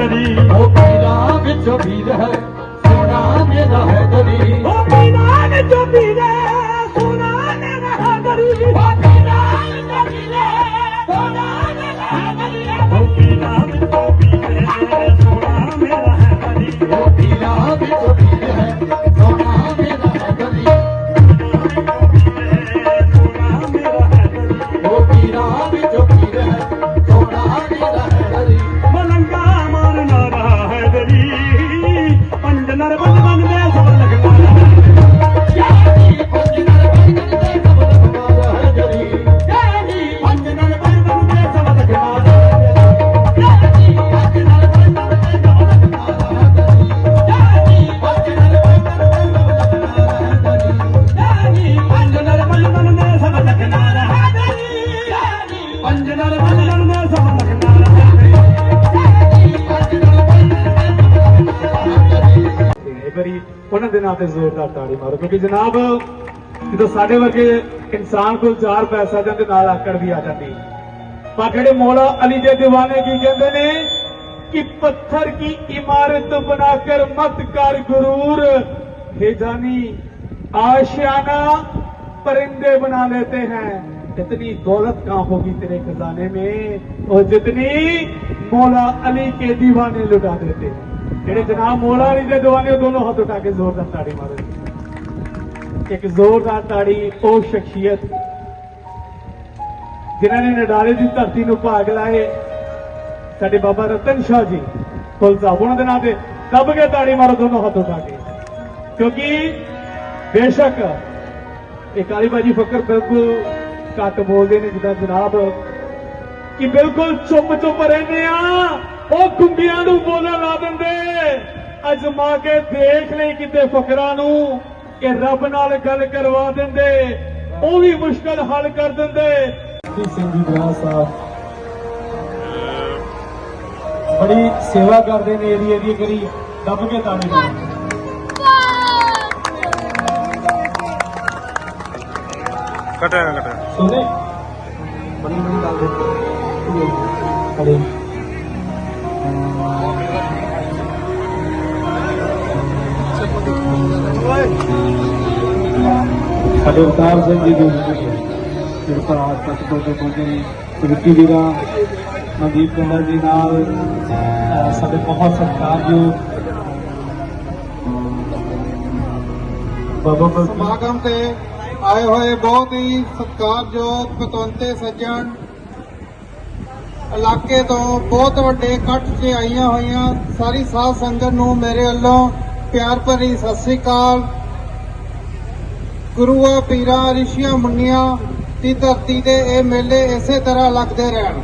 ਹੈਦਰੀ ਉਹ ਪੀਰਾਂ ਵਿੱਚੋਂ ਪੀਰ ਹੈ। ਪੰਜ ਨਾਲ ਬੰਨਣ ਦਾ ਸਭ ਲੱਗਣਾ ਇੱਕ ਵਾਰੀ ਉਹਨਾਂ ਦੇ ਨਾਂ ਤੇ ਜ਼ੋਰਦਾਰ ਤਾੜੀ ਮਾਰੋ, ਕਿਉਂਕਿ ਜਨਾਬ, ਜਦੋਂ ਸਾਡੇ ਵਰਗੇ ਇਨਸਾਨ ਕੋਲ ਚਾਰ ਪੈਸਾ ਜਾਂਦੇ, ਨਾਲ ਆਕੜ ਵੀ ਆ ਜਾਂਦੀ। ਪਰ ਜਿਹੜੇ ਮੌਲਾ ਅਲੀ ਦੇ دیਵਾਨੇ ਕੀ ਕਹਿੰਦੇ ਨੇ? ਕਿ ਪੱਥਰ ਕੀ ਇਮਾਰਤ ਬਣਾ ਕਰ ਮਤ ਕਰ ਗੁਰੂਰ। ਹੇ ਜਾਨੀ, ਆਸ਼ਿਆਨਾ परिंदे बना लेते हैं इतनी दौलत कहाँ होगी तेरे खजाने में और जितनी मौला अली के दीवाने लुटा देते हैं ਜਿਹੜੇ ਜਨਾਬ ਮੌਲਾ ਅਲੀ ਦੇ ਦੀਵਾਨੇ ਉਹ ਦੋਨੋਂ ਹੱਥ ਉਠਾ ਕੇ ਜ਼ੋਰਦਾਰ ਤਾੜੀ ਮਾਰੋ ਜੀ। ਇੱਕ ਜ਼ੋਰਦਾਰ ਤਾੜੀ ਉਹ ਸ਼ਖਸੀਅਤ ਜਿਨ੍ਹਾਂ ਨੇ ਨਡਾਲੇ ਦੀ ਧਰਤੀ ਨੂੰ ਭਾਗ ਲਾਏ ਸਾਡੇ ਬਾਬਾ ਰਤਨ ਸ਼ਾਹ ਜੀ ਫੁੱਲ ਸਾਹਿਬ ਉਹਨਾਂ ਦੇ ਨਾਂ ਤੇ ਦੱਬ ਕੇ ਤਾੜੀ ਮਾਰੋ ਦੋਨੋਂ ਹੱਥ ਉਠਾ ਕੇ ਕਿਉਂਕਿ ਬੇਸ਼ੱਕ ਇਹ ਕਾਲੀ ਬਾਜੀ ਫਕਰ ਬਿਲਕੁਲ ਘੱਟ ਬੋਲਦੇ ਨੇ ਜਿੱਦਾਂ ਜਨਾਬ, ਕਿ ਬਿਲਕੁਲ ਚੁੱਪ ਚੁੱਪ ਰਹਿੰਦੇ ਆ। ਉਹ ਗੁੰਬੀਆਂ ਨੂੰ ਬੋਲਣ ਲਾ ਦਿੰਦੇ। ਅਜਮਾ ਕੇ ਦੇਖ ਲਈ ਕਿਤੇ ਫਕਰਾਂ ਨੂੰ, ਕਿ ਰੱਬ ਨਾਲ ਗੱਲ ਕਰਵਾ ਦਿੰਦੇ। ਉਹ ਵੀ ਮੁਸ਼ਕਲ ਹੱਲ ਕਰ ਦਿੰਦੇ। ਸਿੰਘ ਜੀ ਬਰਾ ਸਾਹਿਬ। ਬੜੀ ਸੇਵਾ ਕਰਦੇ ਨੇ, ਏਰੀਏ ਦੀ ਕਰੀ। ਦੱਬ ਕੇ ਤਾੜੀ ਮਾਰੋ ਕਟਿਆ ਨਾ ਕਟਿਆ ਸੁਣੇ ਬੜੀ ਬੜੀ ਗੱਲ ਖੜੇ ਸਾਡੇ ਅਵਤਾਰ ਸਿੰਘ ਜੀ ਦੀ ਕਿਰਪਾ ਤੱਕ ਤੋਂ ਤੋਂ ਪਹੁੰਚੇ ਨੇ ਵਿਕੀ ਵੀਰਾ ਮਨਦੀਪ ਕੁਮਾਰ ਜੀ ਨਾਲ ਅਹ ਸਾਡੇ ਬਹੁਤ ਸਤਿਕਾਰਯੋਗ ਬਾਬਾ ਬਲਕੀ ਸਮਾਗਮ ਤੇ ਆਏ ਹੋਏ ਬਹੁਤ ਹੀ ਸਤਿਕਾਰਯੋਗ ਪਤਵੰਤੇ ਸੱਜਣ। ਇਲਾਕੇ ਤੋਂ ਬਹੁਤ ਵੱਡੇ ਇਕੱਠ 'ਚ ਆਈਆਂ ਹੋਈਆਂ ਸਾਰੀ ਸਾਧ ਸੰਗਤ ਨੂੰ ਮੇਰੇ ਵੱਲੋਂ ਪਿਆਰ ਭਰੀ ਸਤਿ ਸ੍ਰੀ ਅਕਾਲ। ਗੁਰੂਆਂ, ਪੀਰਾਂ, ਰਿਸ਼ੀਆਂ, ਮੁੰਨੀਆਂ ਦੀ ਧਰਤੀ ਦੇ ਇਹ ਮੇਲੇ ਇਸੇ ਤਰ੍ਹਾਂ ਲੱਗਦੇ ਰਹਿਣ।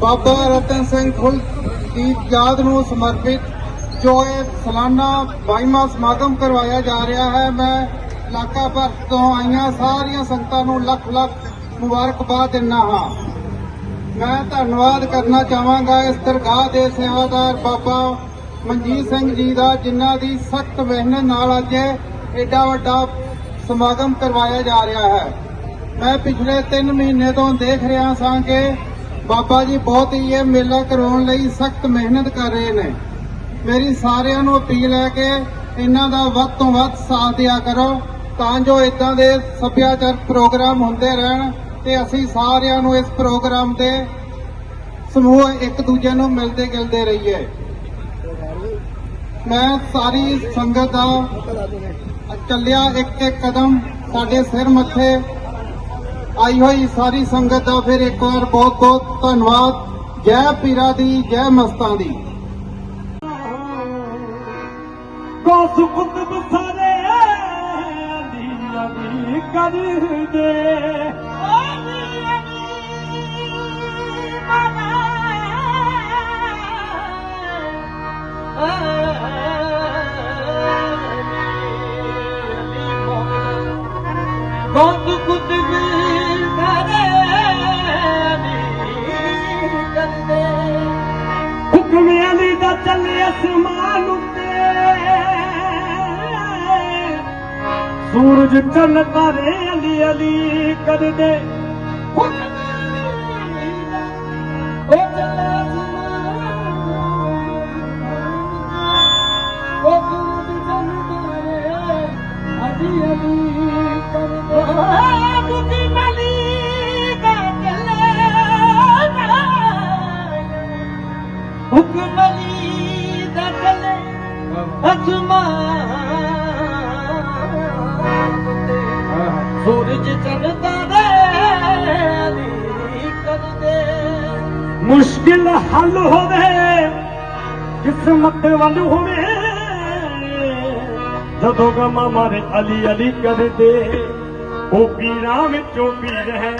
ਬਾਬਾ ਰਤਨ ਸਿੰਘ ਖੁੱਲ ਦੀ ਯਾਦ ਨੂੰ ਸਮਰਪਿਤ ਜੋ ਇਹ ਸਾਲਾਨਾ 22ਵਾਂ ਸਮਾਗਮ ਕਰਵਾਇਆ ਜਾ ਰਿਹਾ ਹੈ, ਮੈਂ ਇਲਾਕਾ ਭਰ ਤੋਂ ਆਈਆਂ ਸਾਰੀਆਂ ਸੰਗਤਾਂ ਨੂੰ ਲੱਖ ਲੱਖ ਮੁਬਾਰਕਬਾਦ ਦਿੰਦਾ ਹਾਂ। ਮੈਂ ਧੰਨਵਾਦ ਕਰਨਾ ਚਾਹਾਂਗਾ ਇਸ ਦਰਗਾਹ ਦੇ ਸੇਵਾਦਾਰ ਬਾਬਾ ਮਨਜੀਤ ਸਿੰਘ ਜੀ ਦਾ, ਜਿਨ੍ਹਾਂ ਦੀ ਸਖਤ ਮਿਹਨਤ ਨਾਲ ਅੱਜ ਇਹ ਏਡਾ ਵੱਡਾ ਸਮਾਗਮ ਕਰਵਾਇਆ ਜਾ ਰਿਹਾ ਹੈ। ਮੈਂ ਪਿਛਲੇ 3 ਮਹੀਨੇ ਤੋਂ ਦੇਖ ਰਿਹਾ ਸਾਂ ਕਿ ਬਾਬਾ ਜੀ ਬਹੁਤ ਹੀ ਇਹ ਮੇਲਾ ਕਰਾਉਣ ਲਈ ਸਖਤ ਮਿਹਨਤ ਕਰ ਰਹੇ ਨੇ। ਮੇਰੀ ਸਾਰਿਆਂ ਨੂੰ ਅਪੀਲ ਹੈ ਕਿ ਇਹਨਾਂ ਦਾ ਵੱਧ ਤੋਂ ਵੱਧ ਸਾਥ ਦਿਆ ਕਰੋ। ਤਾਂ ਜੋ ਇਦਾਂ ਦੇ ਸੱਭਿਆਚਾਰਕ ਪ੍ਰੋਗਰਾਮ ਹੁੰਦੇ ਰਹਿਣ ਤੇ ਅਸੀਂ ਸਾਰਿਆਂ ਨੂੰ ਇਸ ਪ੍ਰੋਗਰਾਮ ਦੇ ਸਮੂਹ ਇੱਕ ਦੂਜੇ ਨੂੰ ਮਿਲਦੇ ਗਿਲਦੇ ਰਹੀਏ। ਮੈਂ ਸਾਰੀ ਸੰਗਤ ਦਾ ਚੱਲਿਆ ਇੱਕ ਇੱਕ ਕਦਮ ਸਾਡੇ ਸਿਰ ਮੱਥੇ। ਆਈ ਹੋਈ ਸਾਰੀ ਸੰਗਤ ਦਾ ਫਿਰ ਇੱਕ ਵਾਰ ਬਹੁਤ ਬਹੁਤ ਧੰਨਵਾਦ। ਜੈ ਪੀਰਾ ਦੀ, ਜੈ ਮਸਤਾਂ ਦੀ। ਗੌਸ ਕੁਤਬ ਅਲੀ ਸੂਰਜ ਚੰਨ ਤਾਰੇ ਅਲੀ ਅਲੀ ਕਰਦੇ। ਸੂਰਜ ਚੜਦਾ ਵੇ ਨੀ ਕਰਦੇ ਮੁਸ਼ਕਿਲ ਹੱਲ ਹੋਵੇ ਕਿਸਮਤ ਵੱਲ ਹੋਵੇ। ਜਦੋਂ ਗਮਾ ਮਾਰੇ ਅਲੀ ਅਲੀ ਕਰਦੇ ਉਹ ਪੀਰਾਂ ਵਿੱਚੋਂ ਪੀਰ ਹੈ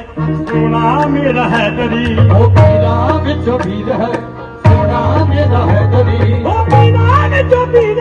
ਸੋਨਾ ਮੇਰਾ ਹੈ ਦਰੀ ਉਹ ਪੀਰਾਂ ਵਿੱਚੋਂ ਪੀਰ ਹੈ ਸੋਨਾ ਮੇਰਾ ਹੈ ਦਰੀ ਉਹ ਪੀਰਾਂ ਵਿੱਚੋਂ ਪੀਰ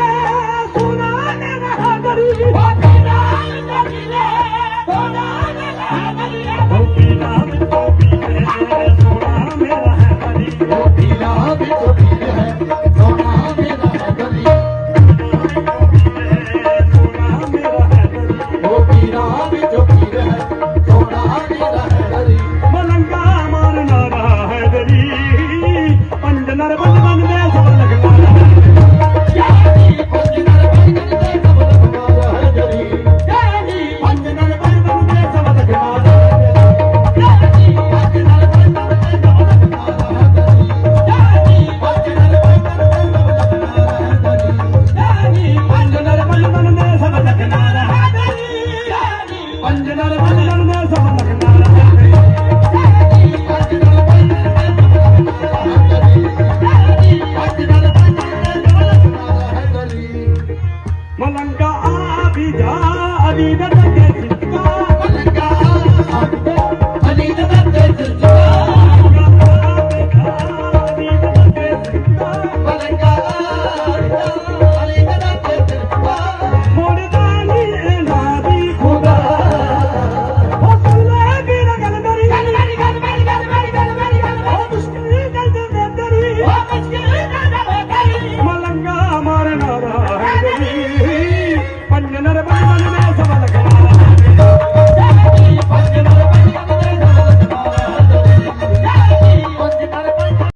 Let's go!